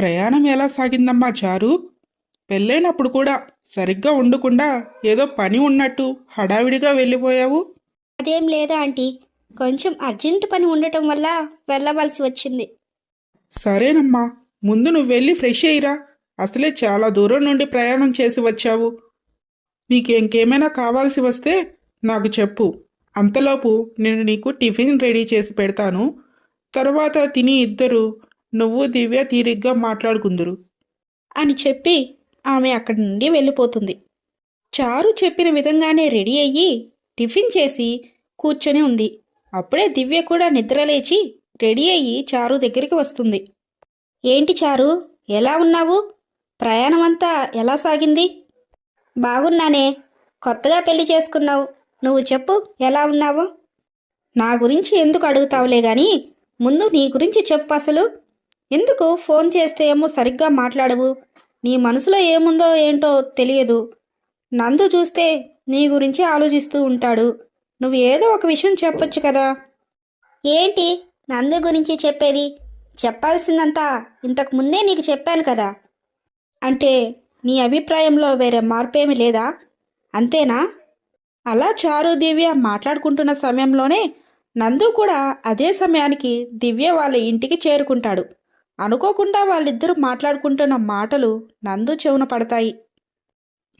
ప్రయాణం ఎలా సాగిందమ్మా చారు? పెళ్ళైనప్పుడు కూడా సరిగ్గా ఉండకుండా ఏదో పని ఉన్నట్టు హడావిడిగా వెళ్ళిపోయావు? అదేం లేదా ఆంటీ కొంచెం అర్జెంట్ పని ఉండటం వల్ల వెళ్ళవలసి వచ్చింది. సరేనమ్మా ముందు నువ్వు వెళ్ళి ఫ్రెష్ అయ్యిరా. అసలే చాలా దూరం నుండి ప్రయాణం చేసి వచ్చావు. నీకు ఇంకేమైనా కావాల్సి వస్తే నాకు చెప్పు. అంతలోపు నేను నీకు టిఫిన్ రెడీ చేసి పెడతాను. తర్వాత తిని ఇద్దరు నువ్వు దివ్య తీరిగ్గా మాట్లాడుకుందురు. అని చెప్పి ఆమె అక్కడి నుండి వెళ్ళిపోతుంది. చారు చెప్పిన విధంగానే రెడీ అయ్యి టిఫిన్ చేసి కూర్చొని ఉంది. అప్పుడే దివ్య కూడా నిద్రలేచి రెడీ అయ్యి చారు దగ్గరికి వస్తుంది. ఏంటి చారు ఎలా ఉన్నావు? ప్రయాణం అంతా ఎలా సాగింది? బాగున్నానే. కొత్తగా పెళ్ళి చేసుకున్నావు. నువ్వు చెప్పు ఎలా ఉన్నావు? నా గురించి ఎందుకు అడుగుతావులే గాని ముందు నీ గురించి చెప్పు అసలు. ఎందుకు ఫోన్ చేస్తే ఏమో సరిగ్గా మాట్లాడవు? నీ మనసులో ఏముందో ఏంటో తెలియదు. నందు చూస్తే నీ గురించి ఆలోచిస్తూ ఉంటాడు. నువ్వు ఏదో ఒక విషయం చెప్పొచ్చు కదా? ఏంటి? నందు గురించి చెప్పేది? చెప్పాల్సిందంతా ఇంతకు ముందే నీకు చెప్పాను కదా. అంటే నీ అభిప్రాయంలో వేరే మార్పేమి లేదా? అంతేనా? అలా చారు దివ్య మాట్లాడుకుంటున్న సమయంలోనే నందు కూడా అదే సమయానికి దివ్య వాళ్ళ ఇంటికి చేరుకుంటాడు. అనుకోకుండా వాళ్ళిద్దరూ మాట్లాడుకుంటున్న మాటలు నందు చెవున పడతాయి.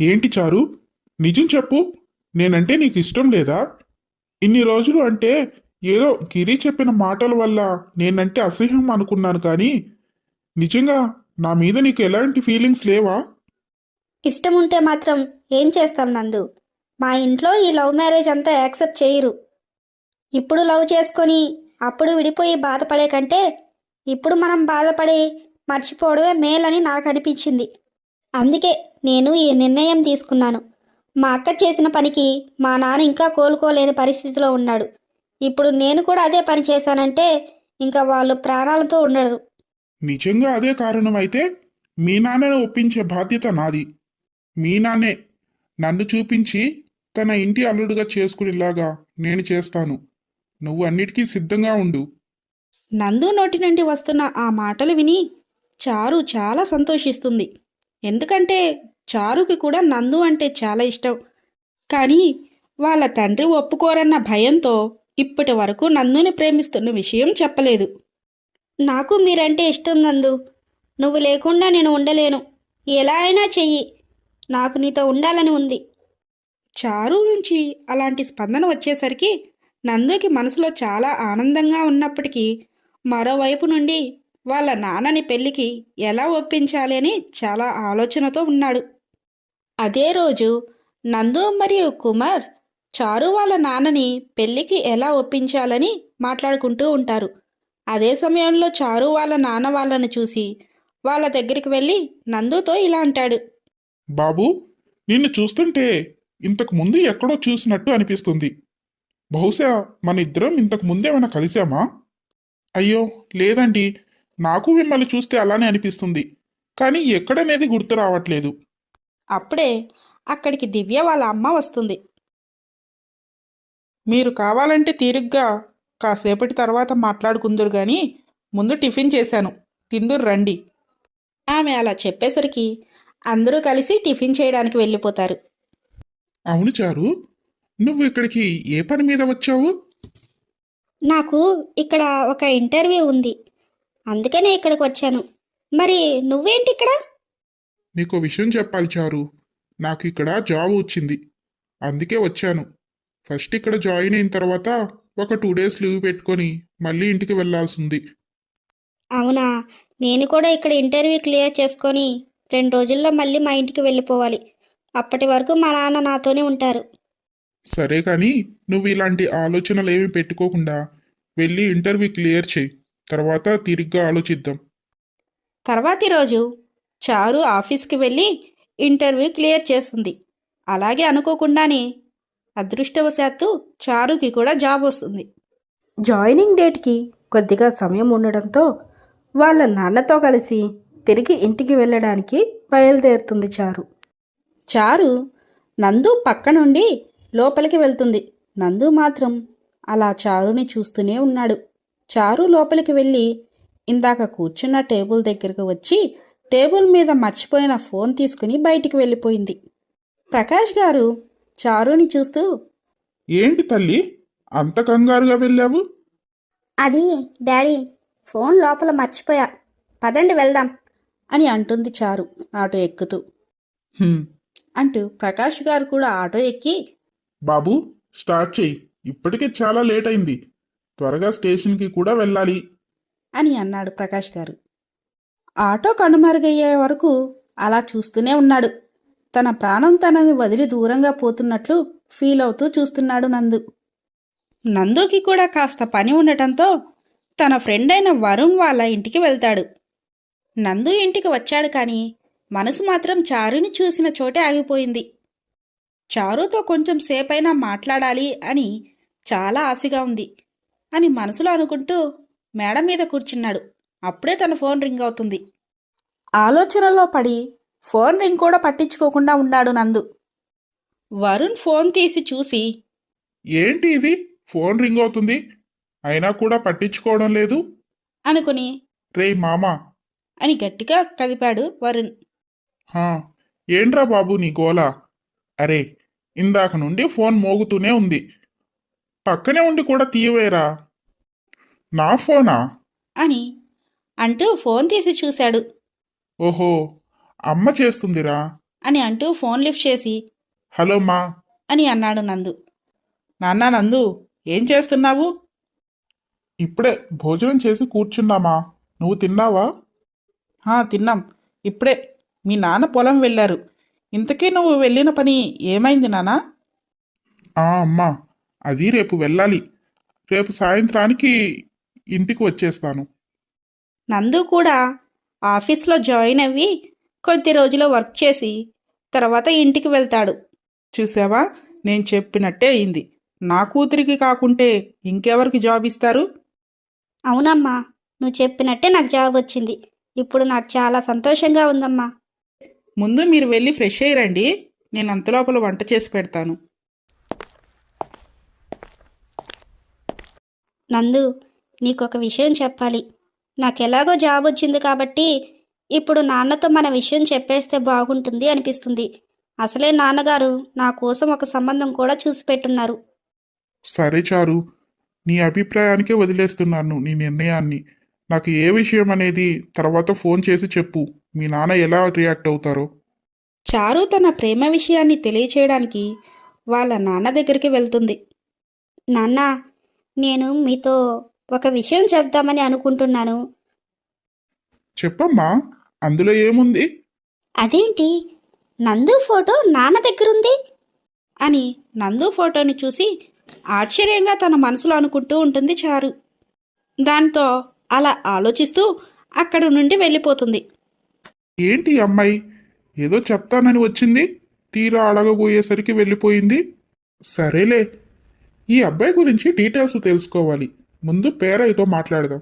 ఏంటి చారు? నిజం చెప్పు. నేనంటే నీకు ఇష్టం లేదా? ఇన్ని రోజులు అంటే ఏదో గిరి చెప్పిన మాటల వల్ల నేనంటే అసహ్యం అనుకున్నాను కానీ నిజంగా నా మీద నీకు ఎలాంటి ఫీలింగ్స్ లేవా? ఇష్టం ఉంటే మాత్రం ఏం చేస్తాం నందు? మా ఇంట్లో ఈ లవ్ మ్యారేజ్ అంతా యాక్సెప్ట్ చేయరు. ఇప్పుడు లవ్ చేసుకొని అప్పుడు విడిపోయి బాధపడే కంటే ఇప్పుడు మనం బాధపడి మర్చిపోవడమే మేలని నాకు అనిపించింది అందుకే నేను ఈ నిర్ణయం తీసుకున్నాను. మా అక్క చేసిన పనికి మా నాన్న ఇంకా కోలుకోలేని పరిస్థితిలో ఉన్నాడు. ఇప్పుడు నేను కూడా అదే పని చేశానంటే ఇంకా వాళ్ళు ప్రాణాలతో ఉండరు. నిజంగా అదే కారణం అయితే మీ నాన్నను ఒప్పించే బాధ్యత నాది. మీ నాన్నే నన్ను చూపించి తన ఇంటి అల్లుడుగా చేసుకునేలాగా నేను చేస్తాను. నువ్వు అన్నిటికీ సిద్ధంగా ఉండు. నందు నోటి నుండి వస్తున్న ఆ మాటలు విని చారు చాలా సంతోషిస్తుంది. ఎందుకంటే చారుకి కూడా నందు అంటే చాలా ఇష్టం. కానీ వాళ్ళ తండ్రి ఒప్పుకోరన్న భయంతో ఇప్పటి వరకు నందుని ప్రేమిస్తున్న విషయం చెప్పలేదు. నాకు మీరంటే ఇష్టం నందు. నువ్వు లేకుండా నేను ఉండలేను. ఎలా అయినా చెయ్యి. నాకు నీతో ఉండాలని ఉంది. చారు నుంచి అలాంటి స్పందన వచ్చేసరికి నందుకి మనసులో చాలా ఆనందంగా ఉన్నప్పటికీ మరోవైపు నుండి వాళ్ళ నాన్నని పెళ్ళికి ఎలా ఒప్పించాలి అని చాలా ఆలోచనతో ఉన్నాడు. అదే రోజు నందు మరియు కుమార్ చారు వాళ్ళ నాన్నని పెళ్ళికి ఎలా ఒప్పించాలని మాట్లాడుకుంటూ ఉంటారు. అదే సమయంలో చారు వాళ్ళ నాన్న వాళ్ళని చూసి వాళ్ళ దగ్గరికి వెళ్ళి నందుతో ఇలా అంటాడు. బాబు నిన్ను చూస్తుంటే ఇంతకు ముందు ఎక్కడో చూసినట్టు అనిపిస్తుంది. బహుశా మన ఇద్దరం ఇంతకు ముందేమైనా కలిసామా? అయ్యో లేదండి. నాకు మిమ్మల్ని చూస్తే అలానే అనిపిస్తుంది. కానీ ఎక్కడనేది గుర్తు రావట్లేదు. అప్పుడే అక్కడికి దివ్య వాళ్ళ అమ్మ వస్తుంది. మీరు కావాలంటే తీరిగ్గా కాసేపటి తర్వాత మాట్లాడుకుందరు గాని ముందు టిఫిన్ చేశాను. తిందురు రండి. ఆమె అలా చెప్పేసరికి అందరూ కలిసి టిఫిన్ చేయడానికి వెళ్ళిపోతారు. అవును చారు. నువ్వు ఇక్కడికి ఏ పని మీద వచ్చావు? నాకు ఇక్కడ ఒక ఇంటర్వ్యూ ఉంది. అందుకనే ఇక్కడికి వచ్చాను. మరి నువ్వేంటి ఇక్కడ? నీకో విషయం చెప్పాలి చారు. నాకు ఇక్కడ జాబ్ వచ్చింది. అందుకే వచ్చాను. ఫస్ట్ ఇక్కడ జాయిన్ అయిన తర్వాత ఒక టూ డేస్ లీవ్ పెట్టుకొని మళ్ళీ ఇంటికి వెళ్ళాల్సింది. అవునా? నేను కూడా ఇక్కడ ఇంటర్వ్యూ క్లియర్ చేసుకొని రెండు రోజుల్లో మళ్ళీ మా ఇంటికి వెళ్ళిపోవాలి. అప్పటి వరకు మా నాన్న నాతోనే ఉంటారు. సరే కానీ నువ్వు ఇలాంటి ఆలోచనలు ఏమి పెట్టుకోకుండా వెళ్ళి ఇంటర్వ్యూ క్లియర్ చేయి. తర్వాత తిరిగ్గా ఆలోచిద్దాం. తర్వాతి రోజు చారు ఆఫీస్కి వెళ్ళి ఇంటర్వ్యూ క్లియర్ చేస్తుంది. అలాగే అనుకోకుండానే అదృష్టవశాత్తు చారుకి కూడా జాబ్ వస్తుంది. జాయినింగ్ డేట్కి కొద్దిగా సమయం ఉండడంతో వాళ్ళ నాన్నతో కలిసి తిరిగి ఇంటికి వెళ్ళడానికి బయలుదేరుతుంది చారు. చారు నందు పక్క నుండి లోపలికి వెళ్తుంది. నందు మాత్రం అలా చారుని చూస్తూనే ఉన్నాడు. చారు లోపలికి వెళ్ళి ఇందాక కూర్చున్న టేబుల్ దగ్గరకు వచ్చి టేబుల్ మీద మర్చిపోయిన ఫోన్ తీసుకుని బయటికి వెళ్ళిపోయింది. ప్రకాష్ గారు చారుని చూస్తూ ఏంటి తల్లి? అంత కంగారుగా వెళ్ళావు? అది డాడీ ఫోన్ లోపల మర్చిపోయా. పదండి వెళ్దాం. అని అంటుంది చారు ఆటో ఎక్కుతూ. అంటూ ప్రకాష్ గారు కూడా ఆటో ఎక్కి బాబు స్టార్ట్ చెయ్యి ఇప్పటికే చాలా లేట్ అయింది. త్వరగా స్టేషన్కి కూడా వెళ్ళాలి. అని అన్నాడు ప్రకాష్ గారు. ఆటో కనుమరుగయ్యే వరకు అలా చూస్తూనే ఉన్నాడు. తన ప్రాణం తనని వదిలి దూరంగా పోతున్నట్లు ఫీల్ అవుతూ చూస్తున్నాడు నందు. నందుకి కూడా కాస్త పని ఉండటంతో తన ఫ్రెండ్ అయిన వరుణ్ వాళ్ళ ఇంటికి వెళ్తాడు. నందు ఇంటికి వచ్చాడు కానీ మనసు మాత్రం చారుని చూసిన చోటే ఆగిపోయింది. చారుతో కొంచెం సేపైనా మాట్లాడాలి అని చాలా ఆశగా ఉంది అని మనసులో అనుకుంటూ మేడ మీద కూర్చున్నాడు. అప్పుడే తన ఫోన్ రింగ్ అవుతుంది. ఆలోచనలో పడి ఫోన్ రింగ్ కూడా పట్టించుకోకుండా ఉన్నాడు నందు. వరుణ్ ఫోన్ తీసి చూసి ఏంటి ఇది? ఫోన్ రింగ్ అవుతుంది. అయినా కూడా పట్టించుకోవడం లేదు. అనుకుని రే మామా. అని గట్టిగా కదిపాడు వరుణ్. హా ఏంట్రా బాబు నీ గోల? అరే ఇందాక నుండి ఫోన్ మోగుతూనే ఉంది. పక్కనే ఉండి కూడా తీయవేరా? నా ఫోనా? అని అంటూ ఫోన్ తీసి చూశాడు. ఓహో అమ్మ చేస్తుందిరా? అని అంటూ ఫోన్ లిఫ్ట్ చేసి హలో మా. అని అన్నాడు నందు. నాన్న నందు ఏం చేస్తున్నావు? ఇప్పుడే భోజనం చేసి కూర్చున్నామా నువ్వు తిన్నావా? "హా, తిన్నాం. ఇప్పుడే మీ నాన్న పొలం వెళ్ళారు. ఇంతకీ నువ్వు వెళ్ళిన పని ఏమైంది నానా? ఆ అమ్మా అది రేపు వెళ్ళాలి. రేపు సాయంత్రానికి ఇంటికి వచ్చేస్తాను. నందు కూడా ఆఫీస్లో జాయిన్ అవ్వి కొద్ది రోజులు వర్క్ చేసి తర్వాత ఇంటికి వెళ్తాడు. చూసావా? నేను చెప్పినట్టే అయింది. నా కూతురికి కాకుంటే ఇంకెవరికి జాబ్ ఇస్తారు? అవునమ్మా నువ్వు చెప్పినట్టే నాకు జాబ్ వచ్చింది. ఇప్పుడు నాకు చాలా సంతోషంగా ఉందమ్మా. ముందు మీరు వెళ్ళి ఫ్రెష్ అయ్యిరండి. నేను అంతలోపల వంట చేసి పెడతాను. నందు నీకొక విషయం చెప్పాలి. నాకు ఎలాగో జాబ్ వచ్చింది కాబట్టి ఇప్పుడు నాన్నతో మన విషయం చెప్పేస్తే బాగుంటుంది అనిపిస్తుంది. అసలే నాన్నగారు నా కోసం ఒక సంబంధం కూడా చూసి పెట్టున్నారు సరే చారు. నీ అభిప్రాయానికే వదిలేస్తున్నాను నీ నిర్ణయాన్ని. నాకు ఏ విషయం అనేది తర్వాత ఫోన్ చేసి చెప్పు. మీ నాన్న ఎలా రియాక్ట్ అవుతారో? చారు తన ప్రేమ విషయాన్ని తెలియచేయడానికి వాళ్ళ నాన్న దగ్గరికి వెళ్తుంది. నాన్న నేను మీతో ఒక విషయం చెప్దామని అనుకుంటున్నాను. చెప్పమ్మా అందులో ఏముంది? అదేంటి? నందు ఫోటో నాన్న దగ్గరుంది? అని నందు ఫోటోని చూసి ఆశ్చర్యంగా తన మనసులో అనుకుంటూ ఉంటుంది చారు. దాంతో అలా ఆలోచిస్తూ అక్కడి నుండి వెళ్ళిపోతుంది. ఏంటి అమ్మాయి? ఏదో చెప్తానని వచ్చింది. తీరా అడగబోయేసరికి వెళ్ళిపోయింది. సరేలే. ఈ అబ్బాయి గురించి డీటెయిల్స్ తెలుసుకోవాలి. ముందు పేరయ్యతో మాట్లాడదాం.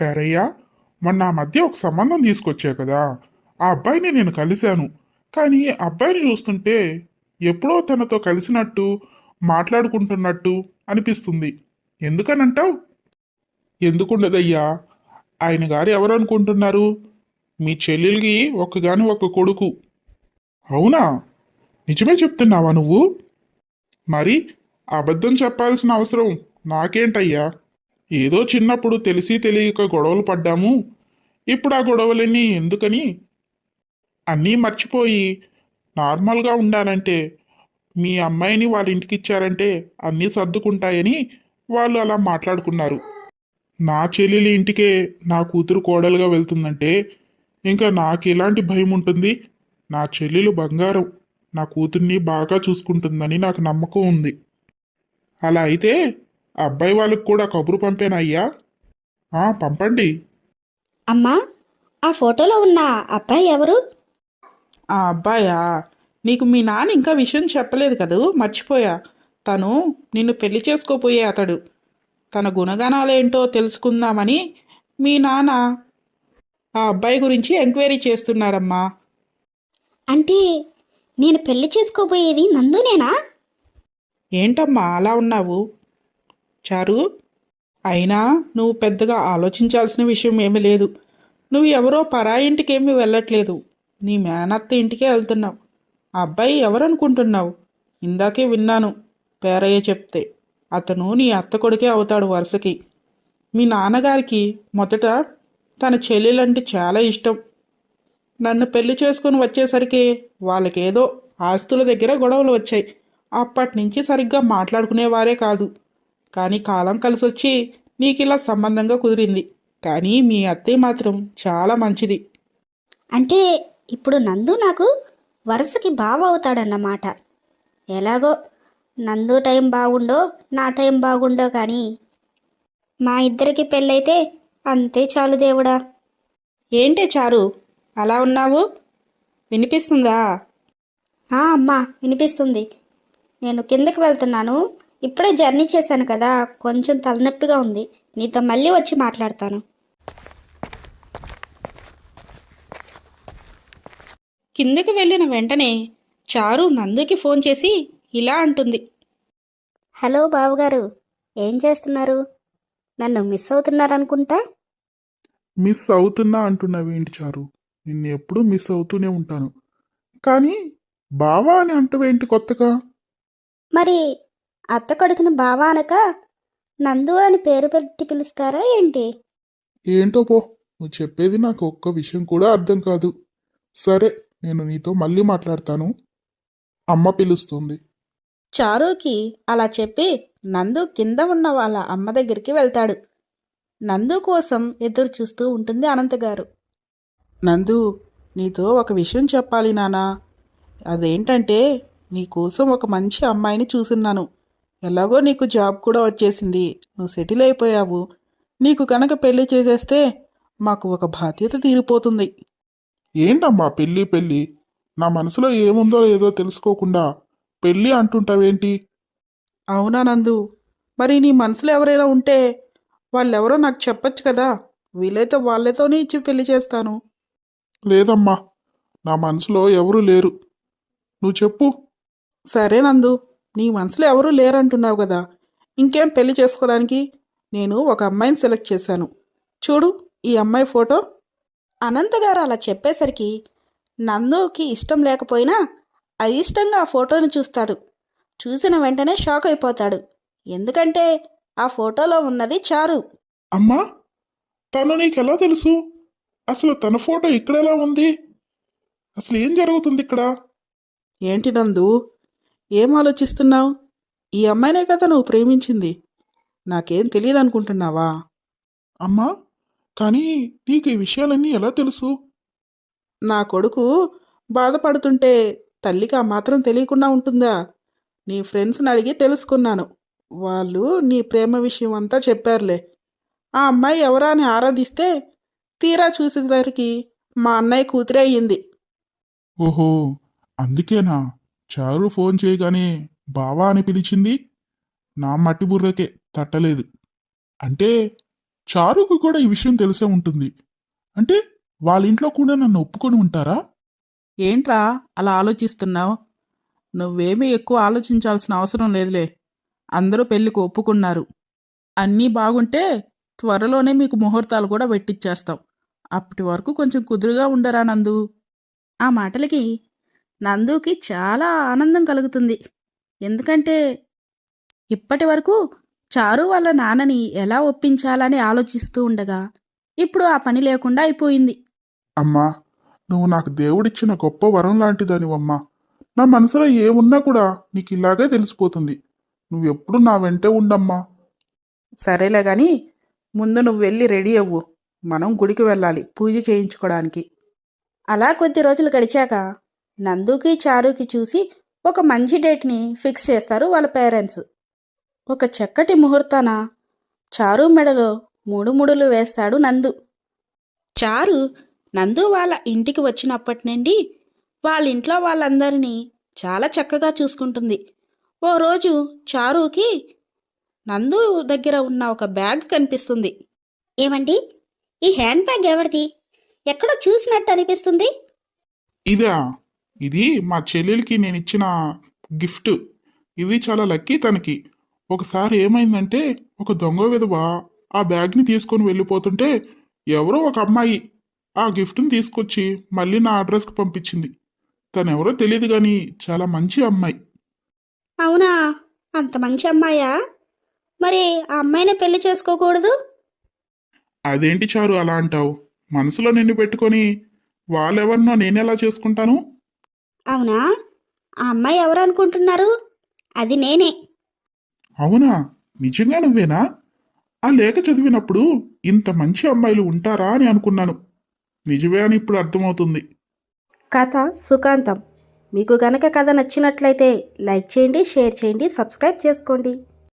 పేరయ్య మొన్న ఆ మధ్య ఒక సంబంధం తీసుకొచ్చా కదా? ఆ అబ్బాయిని నేను కలిశాను. కానీ అబ్బాయిని చూస్తుంటే ఎప్పుడో తనతో కలిసినట్టు మాట్లాడుకుంటున్నట్టు అనిపిస్తుంది. ఎందుకనంటావు? ఎందుకుండదయ్యా? ఆయన గారు ఎవరు అనుకుంటున్నారు మీ చెల్లెలికి ఒక్కగాని ఒక కొడుకు. అవునా? నిజమే చెప్తున్నావా నువ్వు? మరి అబద్ధం చెప్పాల్సిన అవసరం నాకేంటయ్యా? ఏదో చిన్నప్పుడు తెలిసి తెలియక గొడవలు పడ్డాము. ఇప్పుడు ఆ గొడవలన్నీ ఎందుకని? అన్నీ మర్చిపోయి నార్మల్గా ఉండాలంటే మీ అమ్మాయిని వాళ్ళ ఇంటికి ఇచ్చారంటే అన్నీ సర్దుకుంటాయని వాళ్ళు అలా మాట్లాడుకున్నారు. నా చెల్లెలి ఇంటికే నా కూతురు కోడలుగా వెళ్తుందంటే ఇంకా నాకు ఎలాంటి భయం ఉంటుంది? నా చెల్లెలు బంగారం. నా కూతుర్ని బాగా చూసుకుంటుందని నాకు నమ్మకం ఉంది. అలా అయితే ఆ అబ్బాయి వాళ్ళకి కూడా కబురు పంపేనయ్యా ఆ, పంపండి. అమ్మా ఆ ఫోటోలో ఉన్న అబ్బాయి ఎవరు? ఆ అబ్బాయా? నీకు మీ నాన్న ఇంకా విషయం చెప్పలేదు కదూ? మర్చిపోయా. తను నిన్ను పెళ్ళి చేసుకోపోయే అతడు. తన గుణగణాలేంటో తెలుసుకుందామని మీ నాన్న ఆ అబ్బాయి గురించి ఎంక్వైరీ చేస్తున్నాడమ్మా అంటే నేను పెళ్ళి చేసుకోబోయేది నందునేనా? ఏంటమ్మా అలా ఉన్నావు? చారు అయినా నువ్వు పెద్దగా ఆలోచించాల్సిన విషయం ఏమీ లేదు. నువ్వు ఎవరో పరాయి ఇంటికి ఏమీ వెళ్ళట్లేదు. నీ మేనత్త ఇంటికే వెళ్తున్నావు. ఆ అబ్బాయి ఎవరనుకుంటున్నావు? ఇందాకే విన్నాను పేరయ్య చెప్తే. అతను నీ అత్త కొడుకే అవుతాడు వరుసకి. మీ నాన్నగారికి మొదట తన చెల్లెలంటే చాలా ఇష్టం. నన్ను పెళ్ళి చేసుకుని వచ్చేసరికి వాళ్ళకేదో ఆస్తుల దగ్గర గొడవలు వచ్చాయి. అప్పటి నుంచి సరిగ్గా మాట్లాడుకునేవారే కాదు. కానీ కాలం కలిసి వచ్చి నీకు ఇలా సంబంధంగా కుదిరింది. కానీ మీ అత్తయ్య మాత్రం చాలా మంచిది. అంటే ఇప్పుడు నందు నాకు వరుసకి బావ అవుతాడన్నమాట ఎలాగో నందు టైం బాగుండో నా టైం బాగుండో కానీ మా ఇద్దరికి పెళ్ళైతే అంతే చాలు దేవుడా. ఏంటే చారు? అలా ఉన్నావు? వినిపిస్తుందా? ఆ అమ్మా వినిపిస్తుంది. నేను కిందకి వెళ్తున్నాను. ఇప్పుడే జర్నీ చేశాను కదా కొంచెం తలనొప్పిగా ఉంది. నీతో మళ్ళీ వచ్చి మాట్లాడతాను. కిందకి వెళ్ళిన వెంటనే చారు నందుకి ఫోన్ చేసి ఇలా అంటుంది. హలో బావగారు ఏం చేస్తున్నారు? నన్ను మిస్ అవుతున్నారనుకుంటా? మిస్ అవుతున్నా అంటున్నావేంటి చారు? నిన్ను ఎప్పుడూ మిస్ అవుతూనే ఉంటాను. కానీ బావా అని అంటువేంటి కొత్తగా? మరి అత్త కొడుకుని బావా అనక నందు అని పేరు పెట్టి పిలుస్తారా ఏంటి? ఏంటో పో నువ్వు చెప్పేది నాకు ఒక్క విషయం కూడా అర్థం కాదు. సరే నేను నీతో మళ్ళీ మాట్లాడతాను. అమ్మ పిలుస్తుంది. చారుకి అలా చెప్పి నందు కింద ఉన్న వాళ్ళ అమ్మ దగ్గరికి వెళ్తాడు. నందు కోసం ఎదురు చూస్తూ ఉంటుంది అనంతగారు. నందు నీతో ఒక విషయం చెప్పాలి నానా. అదేంటంటే నీకోసం ఒక మంచి అమ్మాయిని చూసున్నాను. ఎలాగో నీకు జాబ్ కూడా వచ్చేసింది. నువ్వు సెటిల్ అయిపోయావు. నీకు కనుక పెళ్ళి చేసేస్తే మాకు ఒక బాధ్యత తీరిపోతుంది. ఏంటమ్మా పెళ్ళి పెళ్ళి? నా మనసులో ఏముందో ఏదో తెలుసుకోకుండా పెళ్ళి అంటుంటావేంటి? అవునా నందు. మరి నీ మనసులో ఎవరైనా ఉంటే వాళ్ళెవరో నాకు చెప్పొచ్చు కదా. వీలైతే వాళ్ళతోనే ఇచ్చి పెళ్ళి చేస్తాను. లేదమ్మా. నా మనసులో ఎవరూ లేరు. నువ్వు చెప్పు. సరే నందు. నీ మనసులో ఎవరూ లేరంటున్నావు కదా. ఇంకేం పెళ్ళి చేసుకోవడానికి? నేను ఒక అమ్మాయిని సెలెక్ట్ చేశాను. చూడు ఈ అమ్మాయి ఫోటో. అనంతగారు అలా చెప్పేసరికి నందుకి ఇష్టం లేకపోయినా అయిష్టంగా ఆ ఫోటోని చూస్తాడు. చూసిన వెంటనే షాక్ అయిపోతాడు. ఎందుకంటే ఆ ఫోటోలో ఉన్నది చారు. అమ్మా తను నీకెలా తెలుసు? అసలు తన ఫోటో ఇక్కడ ఎలా ఉంది? అసలు ఏం జరుగుతుంది ఇక్కడ? ఏంటి నందు? ఏం ఆలోచిస్తున్నావు? ఈ అమ్మాయినే కదా నువ్వు ప్రేమించింది. నాకేం తెలియదు అనుకుంటున్నావా అమ్మా కానీ నీకు ఈ విషయాలన్నీ ఎలా తెలుసు? నా కొడుకు బాధపడుతుంటే తల్లికి ఆ మాత్రం తెలియకుండా ఉంటుందా? నీ ఫ్రెండ్స్ని అడిగి తెలుసుకున్నాను. వాళ్ళు నీ ప్రేమ విషయం అంతా చెప్పారులే. ఆ అమ్మాయి ఎవరా అని ఆరాధిస్తే తీరా చూసేసరికి మా అన్నయ్య కూతురే అయ్యింది. ఓహో అందుకేనా? చారు ఫోన్ చేయగానే బావా అని పిలిచింది. నా మట్టి బుర్రకే తట్టలేదు. అంటే చారుకు కూడా ఈ విషయం తెలిసే ఉంటుంది. అంటే వాళ్ళ ఇంట్లో కూడా నన్ను ఒప్పుకొని ఉంటారా? ఏంట్రా అలా ఆలోచిస్తున్నావు? నువ్వేమీ ఎక్కువ ఆలోచించాల్సిన అవసరం లేదులే. అందరూ పెళ్ళికి ఒప్పుకున్నారు. అన్నీ బాగుంటే త్వరలోనే మీకు ముహూర్తాలు కూడా పెట్టిచ్చేస్తాం. అప్పటి వరకు కొంచెం కుదురుగా ఉండరా నందు? ఆ మాటలకి నందుకి చాలా ఆనందం కలుగుతుంది. ఎందుకంటే ఇప్పటి వరకు చారు వాళ్ళ నాన్నని ఎలా ఒప్పించాలని ఆలోచిస్తూ ఉండగా ఇప్పుడు ఆ పని లేకుండా అయిపోయింది. అమ్మా నువ్వు నాకు దేవుడిచ్చిన గొప్ప వరం లాంటిదానివమ్మా. నా మనసులో ఏమున్నా కూడా నీకు ఇలాగే తెలిసిపోతుంది నువ్వెప్పుడు నా వెంటే ఉండమ్మా. సరేలే గాని ముందు నువ్వు వెళ్ళి రెడీ అవ్వు. మనం గుడికి వెళ్ళాలి పూజ చేయించుకోవడానికి అలా కొద్ది రోజులు గడిచాక నందుకి చారుకి చూసి ఒక మంచి డేట్ని ఫిక్స్ చేస్తారు వాళ్ళ పేరెంట్స్. ఒక చక్కటి ముహూర్తాన చారు మెడలో మూడు ముడులు వేస్తాడు నందు. చారు నందు వాళ్ళ ఇంటికి వచ్చినప్పటి నుండి వాళ్ళ ఇంట్లో వాళ్ళందరినీ చాలా చక్కగా చూసుకుంటుంది. ఓ రోజు చారుకి నందు దగ్గర ఉన్న ఒక బ్యాగ్ కనిపిస్తుంది. ఏమండి? ఈ హ్యాండ్ బ్యాగ్ ఎవరిది? ఎక్కడో చూసినట్టు అనిపిస్తుంది. ఇదా. ఇది మా చెల్లెలకి నేను ఇచ్చిన గిఫ్ట్. ఇది చాలా లక్కీ తనకి. ఒకసారి ఏమైందంటే ఒక దొంగ విధవ ఆ బ్యాగ్ని తీసుకొని వెళ్ళిపోతుంటే ఎవరో ఒక అమ్మాయి ఆ గిఫ్ట్ని తీసుకొచ్చి మళ్ళీ నా అడ్రస్కి పంపించింది. తనెవరో తెలియదు కానీ చాలా మంచి అమ్మాయి. అవునా? అంత మంచి అమ్మాయా? మరి ఆ అమ్మాయిని పెళ్ళి చేసుకోకూడదు? అదేంటి చారు అలా అంటావు? మనసులో నిన్ను పెట్టుకొని వాళ్ళెవరినో నేనెలా చేసుకుంటాను? అవునా? ఆ అమ్మాయి ఎవరు అనుకుంటున్నారు? అది నేనే. అవునా? నిజంగా నువ్వేనా? ఆ లేఖ చదివినప్పుడు ఇంత మంచి అమ్మాయిలు ఉంటారా అని అనుకున్నాను. నిజమే అని ఇప్పుడు అర్థమవుతుంది. కథ సుఖాంతం. మీకు గనక కథ నచ్చినట్లయితే లైక్ చేయండి షేర్ చేయండి సబ్స్క్రైబ్ చేసుకోండి.